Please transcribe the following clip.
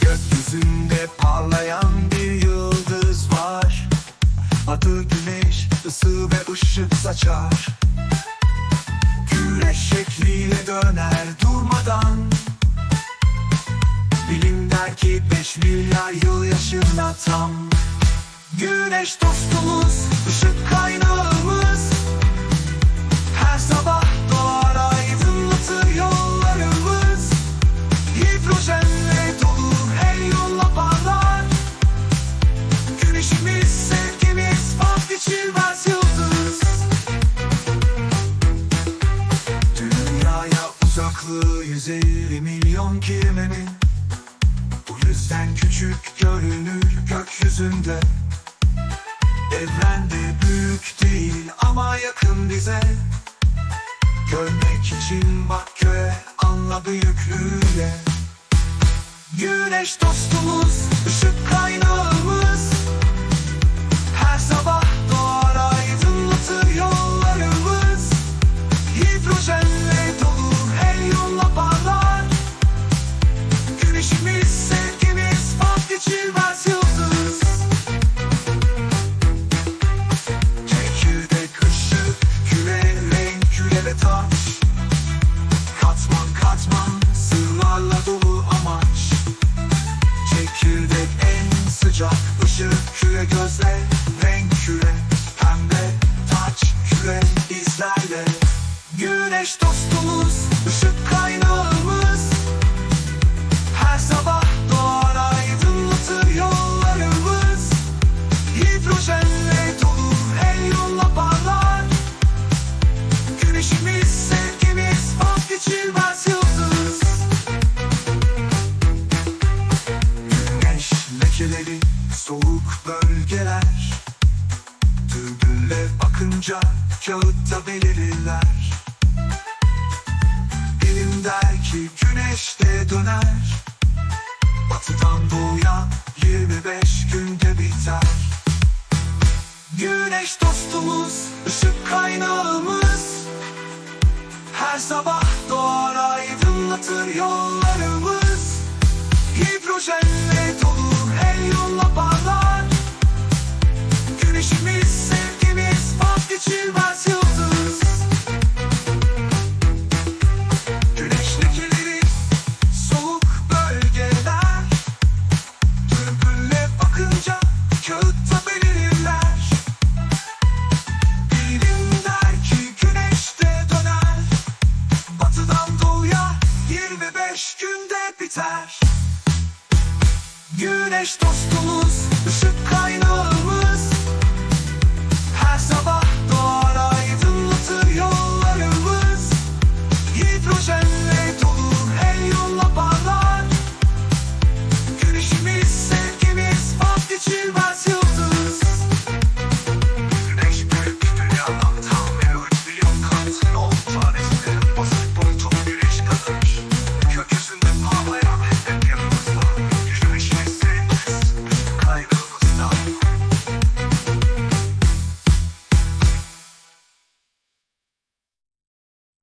Gökyüzünde parlayan bir yıldız var. Adı güneş, ısı ve ışık saçar. Güneş şekliyle döner durmadan. Bilim 5 milyar yıl yaşında tam. Güneş dostumuz, ışık kaynağımız Her sabah doğar aydınlatır yollarımız. Hidrojenle dolu helyumla parlar. Güneşimiz sevgimiz vazgeçilmez yıldız. Dünyaya uzaklığı 150 milyon kilometre Bu yüzden küçük görünür gökyüzünde. Evrende büyük değil ama yakın bize. Görmek için bak göğe anla büyüklüğüyle Güneş dostumuz, ışık kaynağımız sıcak ışık küre gözle Renk küre pembe taç küre izlerle Güneş dostumuz ışık kaynağımız bakınca kağıtta belirirler Bilim der ki güneş de döner. Batıdan doğuya 25 günde biter. Güneş dostumuz, ışık kaynağımız. Her sabah doğar aydınlatır yollarımız. Hidrojenle beş günde biter. Güneş dostumuz, ışık kaynağı